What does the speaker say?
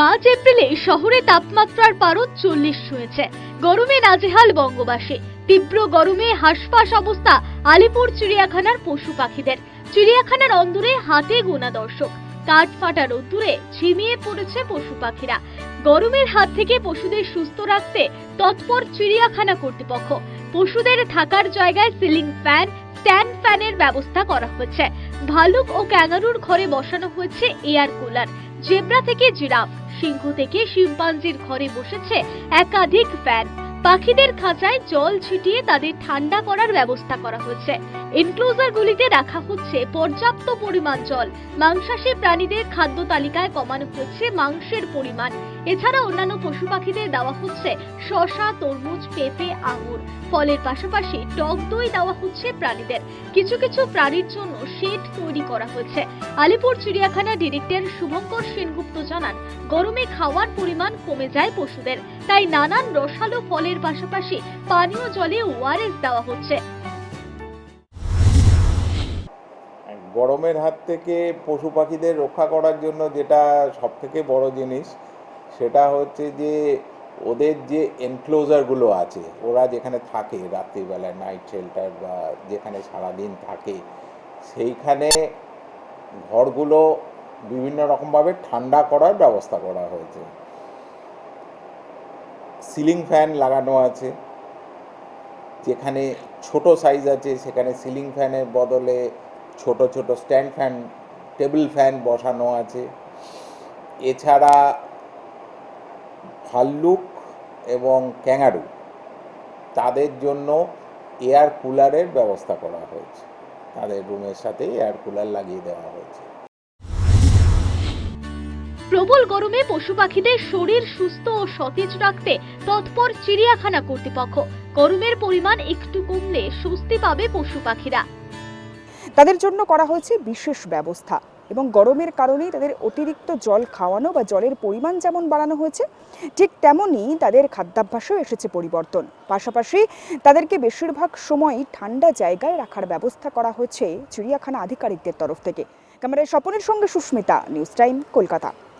March, এপ্রিলে শহরে তাপমাত্রার পারদ চল্লিশ ছুঁয়েছে গরমে নাজেহাল বঙ্গবাসী। তীব্র গরমে হাঁসফাঁস অবস্থা আলিপুর চিড়িয়াখানার পশু পাখিদের। চিড়িয়াখানার অন্দরে হাতে গোনা দর্শক। কাঠ ফাটা রোদ্দুরে ঝিমিয়ে পড়েছে পশু পাখিরা। গরমের হাত থেকে পশুদের সুস্থ রাখতে তৎপর চিড়িয়াখানা কর্তৃপক্ষ। পশুদের থাকার জায়গায় সিলিং ফ্যান, স্ট্যান্ড ফ্যানের ব্যবস্থা করা হয়েছে। ভালুক ও ক্যাঙ্গারুর ঘরে বসানো হয়েছে এয়ার কুলার। জেব্রা থেকে জিরাফ। সিংহ থেকে শিম্পাঞ্জির ঘরে বসেছে একাধিক ফ্যান পাখিদের খাঁচায় জল ছিটিয়ে তাদের ঠান্ডা করার ব্যবস্থা করা হয়েছে। এনক্লোজারগুলিতে রাখা হচ্ছে পর্যাপ্ত পরিমাণ জল। মাংসাশী প্রাণীদের খাদ্য তালিকায় কমানো হচ্ছে মাংসের পরিমাণ। এছাড়া অন্যান্য পশু পাখিদের দেওয়া হচ্ছে শসা তরমুজ, পেঁপে, আঙুর। ফলের পাশাপাশি টক দই দেওয়া হচ্ছে প্রাণীদের। কিছু কিছু প্রাণীর জন্য শেড তৈরি করা হয়েছে। আলিপুর চিড়িয়াখানা ডিরেক্টর শুভঙ্কর সেনগুপ্ত জানান, গরমে খাওয়ার পরিমাণ কমে যায় পশুদের। তাই নানান রসালো ফলের পাশাপাশি পানীয় জলে ওআরএস দেওয়া হচ্ছে। গরমের হাত থেকে পশু পাখিদের রক্ষা করার জন্য যেটা সব থেকে বড় জিনিস, সেটা হচ্ছে যে ওদের যে এনক্লোজারগুলো আছে, ওরা যেখানে থাকে রাত্রিবেলায় নাইট শেল্টার বা যেখানে সারাদিন থাকে, সেইখানে ঘরগুলো বিভিন্ন রকমভাবে ঠান্ডা করার ব্যবস্থা করা হয়েছে। সিলিং ফ্যান লাগানো আছে। যেখানে ছোট সাইজ আছে, সেখানে সিলিং ফ্যানের বদলে ছোট ছোট স্ট্যান্ড ফ্যান টেবিল ফ্যান বসানো আছে। এছাড়া ভাল্লুক এবং ক্যাঙ্গারু, তাদের জন্য এয়ার কুলারের ব্যবস্থা করা হয়েছে। তাদের রুমের সাথে এয়ার কুলার লাগিয়ে দেওয়া হয়েছে। প্রবল গরমে পশু পাখিদের শরীর সুস্থ ও সতেজ রাখতে তৎপর চিড়িয়াখানা কর্তৃপক্ষ। গরমের পরিমাণ একটু কমলে স্বস্তি পাবে পশু পাখিরা। তাদের জন্য করা হয়েছে বিশেষ ব্যবস্থা এবং গরমের কারণেই তাদের অতিরিক্ত জল খাওয়ানো বা জলের পরিমাণ যেমন বাড়ানো হয়েছে, ঠিক তেমনই তাদের খাদ্যাভ্যাসেও এসেছে পরিবর্তন। পাশাপাশি তাদেরকে বেশিরভাগ সময়ই ঠান্ডা জায়গায় রাখার ব্যবস্থা করা হয়েছে চিড়িয়াখানা আধিকারিকদের তরফ থেকে। ক্যামেরায় স্বপনের সঙ্গে সুস্মিতা, নিউজ টাইম, কলকাতা।